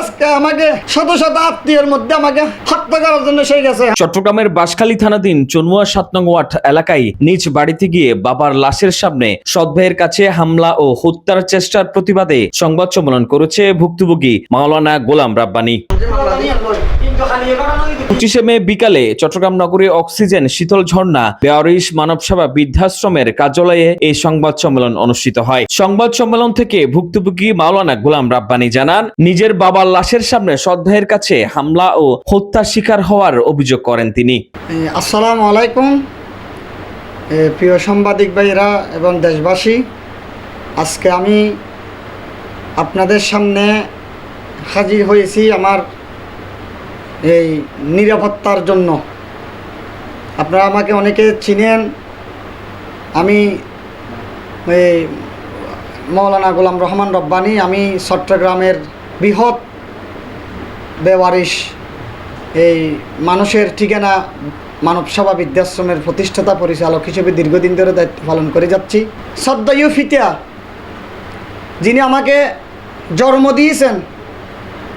আজকে আমাকে শত শত আত্মীয়ের মধ্যে আমাকে হত্যা করার জন্য সেই গেছে। চট্টগ্রামের বাঁশখালী থানাধীন চনুয়া সাত নং ওয়ার্ড এলাকায় নিজ বাড়িতে গিয়ে বাবার লাশের সামনে সৎ ভাইয়ের কাছে হামলা ও হত্যার চেষ্টার প্রতিবাদে সংবাদ সম্মেলন করেছে ভুক্তভোগী মাওলানা গোলাম রাব্বানি। পঁচিশে মে বিকালে চট্টগ্রাম নগরী অক্সিজেন শীতল ঝর্ণা বেয়ারিশ মানবসভা বৃদ্ধাশ্রমের কার্যালয়ে এই সংবাদ সম্মেলন অনুষ্ঠিত হয়। সংবাদ সম্মেলন থেকে ভুক্তভোগী মাওলানা গোলাম রাব্বানি জানান, নিজের বাবার লাশের সামনে সৎ ভাইয়ের কাছে হামলা ও হত্যার শিকার হওয়ার অভিযোগ করেন তিনি। আসসালামু আলাইকুম। প্রিয় সাংবাদিক ভাইরা এবং দেশবাসী, আজকে আমি আপনাদের সামনে হাজির হয়েছি আমার এই নিরাপত্তার জন্য। আপনারা আমাকে অনেকে চিনেন। আমি এই মৌলানা গোলাম রহমান রব্বানি, আমি চট্টগ্রামের বৃহৎ বেওয়ারিশ, এই মানুষের ঠিকানা মানব সেবা বৃদ্ধাশ্রমের প্রতিষ্ঠাতা পরিচালক হিসেবে দীর্ঘদিন ধরে দায়িত্ব পালন করে যাচ্ছি। সদ্দায়ু ফিতিয়া, যিনি আমাকে জন্ম দিয়েছেন,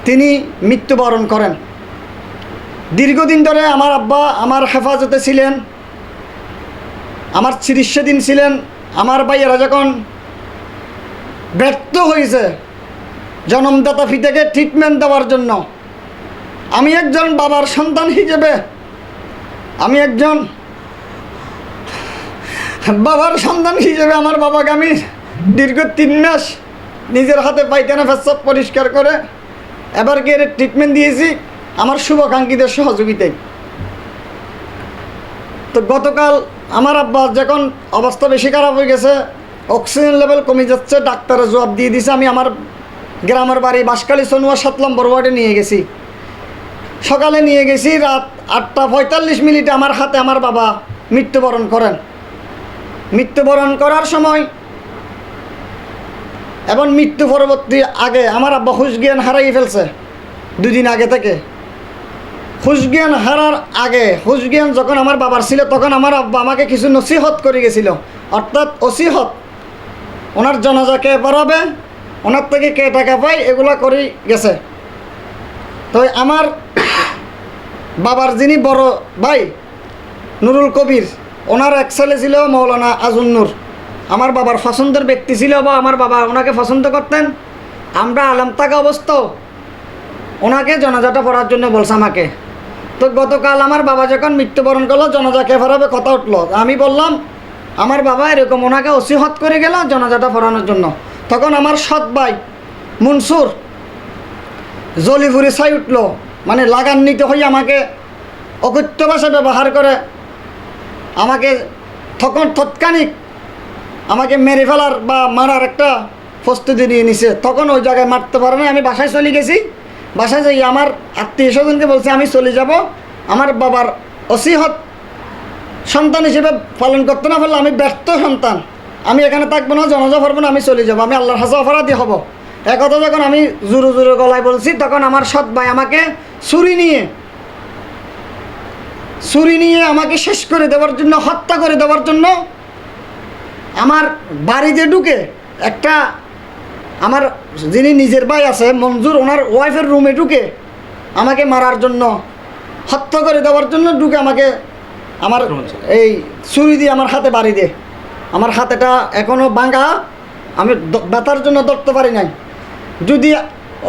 তিনি মৃত্যুবরণ করেন। দীর্ঘদিন ধরে আমার আব্বা আমার হেফাজতে ছিলেন, আমার চিকিৎসা দিন ছিলেন, আমার ভাইয়েরা যখন ব্যর্থ হয়েছে জনমদাতা ফিতাকে ট্রিটমেন্ট দেওয়ার জন্য, আমি একজন বাবার সন্তান হিসেবে, আমি একজন বাবার সন্তান হিসেবে আমার বাবাকে আমি দীর্ঘ তিন মাস নিজের হাতে পায়খানা পেশাব পরিষ্কার করে এবার গিয়ে ট্রিটমেন্ট দিয়েছি। আমার শুভাকাঙ্ক্ষীদের সহযোগিতায়। তো গতকাল আমার আব্বা যখন অবস্থা বেশি খারাপ হয়ে গেছে অক্সিজেন লেভেল কমে যাচ্ছে, ডাক্তারের জবাব দিয়ে দিছে, আমি আমার গ্রামের বাড়ি বাঁশখালী সনুয়া সাত নম্বর ওয়ার্ডে নিয়ে গেছি। সকালে নিয়ে গেছি, রাত আটটা পঁয়তাল্লিশ মিনিটে আমার হাতে আমার বাবা মৃত্যুবরণ করেন। মৃত্যুবরণ করার সময় এবং মৃত্যু পরবর্তী আগে আমার আব্বা হুশ জ্ঞান হারাই ফেলছে, দুদিন আগে থেকে। হুশ হারার আগে হুশ যখন আমার বাবার ছিল, তখন আমার আব্বা আমাকে কিছু নসিহত করে গেছিল। অর্থাৎ অসিহত। ওনার জনাজা কে পড়াবে, ওনার থেকে কে টাকা পায়, এগুলা করেই গেছে। তো আমার বাবার যিনি বড় ভাই, নুরুল কবির, ওনার এক ছেলে ছিল মৌলানা আজুন্নুর আমার বাবার পছন্দের ব্যক্তি ছিল বা আমার বাবা ওনাকে পছন্দ করতেন। আমরা আলাম থাকা অবস্থাও ওনাকে জনাজাটা পড়ার জন্য বলছে আমাকে। তো গতকাল আমার বাবা যখন মৃত্যুবরণ করল, জনাজা কে ফেরাবে কথা উঠল। আমি বললাম, আমার বাবা এরকম ওনাকে অসিহত করে গেল জনাজাটা পড়ানোর জন্য। তখন আমার সৎ ভাই মনসুর জলি জলিফুরি ছাই উঠল মানে লাগান্বিত হয়ে আমাকে অকথ্য ভাষা ব্যবহার করে, আমাকে তখন তৎক্ষণিক আমাকে মেরে ফেলার বা মারার একটা প্রস্তুতি নিয়ে নিছে। তখন ওই জায়গায় মারতে পারে না আমি বাসায় চলে গেছি। বাসায় যাই, আমার আত্মীয় স্বজনকে বলছে, আমি চলে যাব। আমার বাবার অসিহত সন্তান হিসেবে পালন করতে না পারলে আমি ব্যর্থ সন্তান। আমি এখানে থাকব না, জনজা পারব না, আমি চলে যাব। আমি আল্লাহর হাসা অপরাধী হব। একথা যখন আমি জোরে জোরে গলায় বলছি, তখন আমার সৎ ভাই আমাকে ছুরি নিয়ে ছুরি নিয়ে আমাকে শেষ করে দেওয়ার জন্য, হত্যা করে দেওয়ার জন্য আমার বাড়িতে ঢুকে একটা আমার যিনি নিজের ভাই আছে মঞ্জুর ওনার ওয়াইফের রুমে ঢুকে আমাকে মারার জন্য হত্যা করে দেওয়ার জন্য ঢুকে আমাকে আমার এই ছুরি দিয়ে আমার হাতে বাড়ি দে। আমার হাতেটা এখনও ভাঙা আমি ব্যথার জন্য ধরতে পারি নাই। যদি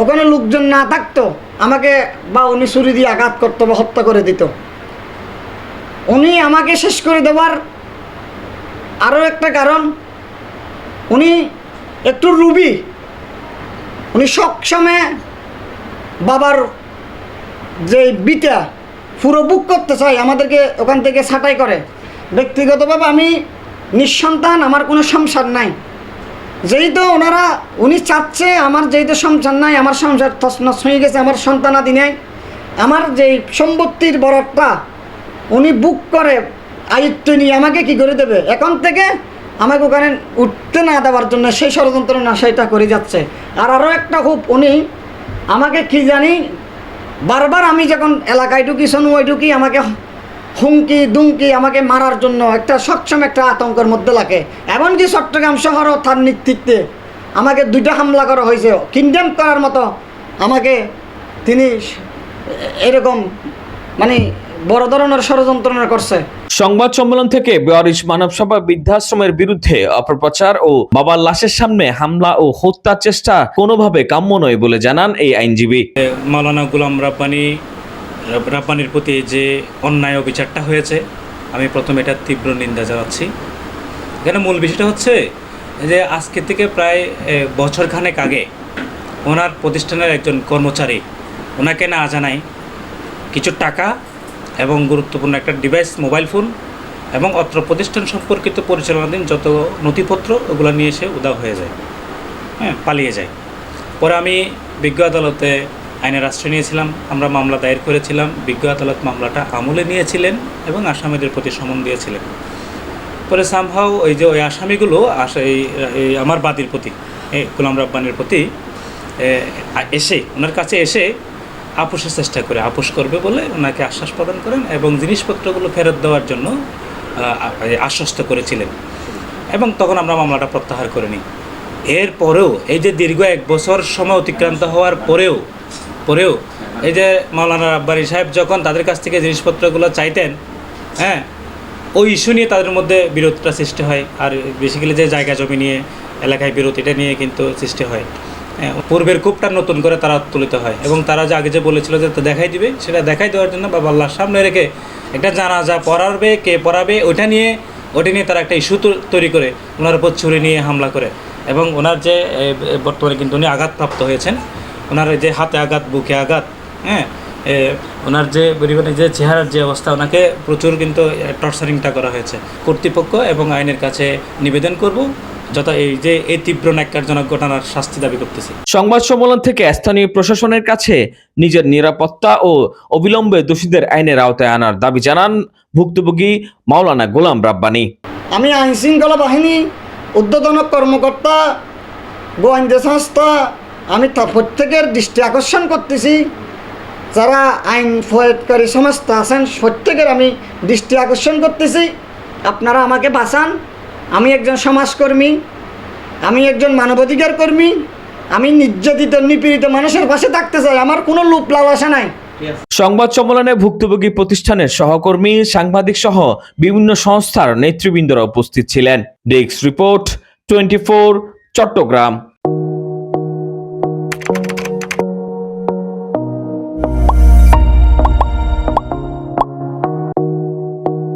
ওখানে লোকজন না থাকতো আমাকে বা উনি ছুরি দিয়ে আঘাত করতো বা হত্যা করে দিত। উনি আমাকে শেষ করে দেওয়ার আরও একটা কারণ উনি একটু রুবি। উনি সবসময় বাবার যে বিটা পুরো বুক করতে চাই আমাদেরকে ওখান থেকে ছাঁটাই করে। ব্যক্তিগতভাবে আমি নিঃসন্তান, আমার কোনো সংসার নাই। যেহেতু ওনারা, উনি চাচ্ছে আমার যেহেতু সংসার নাই, আমার সংসার তছনছ হয়ে গেছে, আমার সন্তানাদি নেই। আমার যেই সম্পত্তির বরফটা উনি বুক করে, আয়ত্ত নিয়ে আমাকে কি করে দেবে? এখন থেকে আমাকে ওখানে উঠতে না দেওয়ার জন্য সেই ষড়যন্ত্র না সেটা করে যাচ্ছে। আর আরও একটা খুব, উনি আমাকে কি জানি, বারবার আমি যখন এলাকায় ঢুকি সনুয়ায় ঢুকি, আমাকে হুমকি, দুমকি, আমাকে মারার জন্য একটা সক্ষম একটা আতঙ্কের মধ্যে লাগে। এমনকি চট্টগ্রাম শহরও তার নেতৃত্বে আমাকে দুইটা হামলা করা হয়েছে। কিন্ডেম করার মতো আমাকে তিনি এরকম মানে বড় ধরনের ষড়যন্ত্রণা করছে। সংবাদ সম্মেলন থেকে বেয়ারিশ মানবসভা বৃদ্ধাশ্রমের বিরুদ্ধে অপপ্রচার ও বাবার লাশের সামনে হামলা ও হত্যার চেষ্টা কোনোভাবে কাম্য নয় বলে জানান এই আইনজীবী। মাওলানা গুলাম রাব্বানি রাব্বানির প্রতি যে অন্যায় অবিচারটা হয়েছে আমি প্রথমে এটার তীব্র নিন্দা জানাচ্ছি। এখানে মূল বিষয়টা হচ্ছে যে আজকে থেকে প্রায় এ, বছরখানেক আগে ওনার প্রতিষ্ঠানের একজন কর্মচারী ওনাকে না জানাই কিছু টাকা এবং গুরুত্বপূর্ণ একটা ডিভাইস মোবাইল ফোন এবং অত্র প্রতিষ্ঠান সম্পর্কিত পরিচালনাধীন যত নথিপত্র, ওগুলো নিয়ে এসে উদা হয়ে যায়। হ্যাঁ পালিয়ে যায়। পরে আমি বিজ্ঞ আদালতে আইনের আশ্রয় নিয়েছিলাম। আমরা মামলা দায়ের করেছিলাম। বিজ্ঞ আদালত মামলাটা আমলে নিয়েছিলেন এবং আসামিদের প্রতি সমন দিয়েছিলেন। পরে সামহাও ওই যে ওই আসামিগুলো আস এই আমার বাদীর প্রতি গোলাম রাব্বানির প্রতি এসে, ওনার কাছে এসে আপোষের চেষ্টা করে আপোষ করবে বলে ওনাকে আশ্বাস প্রদান করেন এবং জিনিসপত্রগুলো ফেরত দেওয়ার জন্য আশ্বস্ত করেছিলেন। এবং তখন আমরা মামলাটা প্রত্যাহার করে নিই। এরপরেও এই যে দীর্ঘ এক বছর সময় অতিক্রান্ত হওয়ার পরেও পরেও এই যে মাওলানা রাব্বানি সাহেব যখন তাদের কাছ থেকে জিনিসপত্রগুলো চাইতেন হ্যাঁ ওই ইস্যু নিয়ে তাদের মধ্যে বিরোধটা সৃষ্টি হয়। আর বেসিক্যালি যে জায়গা জমি নিয়ে এলাকায় বিরোধ এটা নিয়ে কিন্তু সৃষ্টি হ্যাঁ, পূর্বের কূপটা নতুন করে তারা তুলিত হয়। এবং তারা যে আগে যে বলেছিল যে দেখাই দিবে, সেটা দেখাই দেওয়ার জন্য বাবা আল্লাহর সামনে রেখে একটা জানাজা পড়াবে, কে পড়াবে, ওইটা নিয়ে ওটা নিয়ে তারা একটা ইস্যু তৈরি করে, ওনার উপর ছুরি নিয়ে হামলা করে। এবং ওনার যে বর্তমানে কিন্তু উনি আঘাতপ্রাপ্ত হয়েছেন। ওনার যে হাতে আঘাত, বুকে আঘাত হ্যাঁ ওনার যে পরিবারের যে চেহারার যে অবস্থা, ওনাকে প্রচুর কিন্তু টর্চারিংটা করা হয়েছে। কর্তৃপক্ষ এবং আইনের কাছে নিবেদন করব। যত এই যে এই তীব্র ন্যাক্কারজনক ঘটনার শাস্তি দাবি করতেছি। সংবাদ সম্মেলন থেকে স্থানীয় প্রশাসনের কাছে নিজের নিরাপত্তা ও অবিলম্বে দোষীদের আইনের আওতায় আনার দাবি জানান ভুক্তভোগী মাওলানা গোলাম রাব্বানি। আমি আইন শৃঙ্খলা বাহিনী উদ্বোধনক কর্মকর্তা গোয়েন্দা সংস্থা আমি তা প্রত্যেকের দৃষ্টি আকর্ষণ করতেছি। যারা আইন প্রয়োগকারী সংস্থা আছেন প্রত্যেকের আমি দৃষ্টি আকর্ষণ করতেছি। আপনারা আমাকে বাঁচান। আমি একজন সমাজকর্মী, আমি একজন মানবাধিকার কর্মী, আমি নির্যাতিত, নিপীড়িত মানুষের পাশে থাকতে চাই, আমার কোনো লোপ লালসা নাই। সংবাদ সম্মেলনে ভুক্তভোগী প্রতিষ্ঠানের সহকর্মী, সাংবাদিক সহ বিভিন্ন সংস্থার নেতৃবৃন্দরা উপস্থিত ছিলেন। Desk report twenty Chittagong.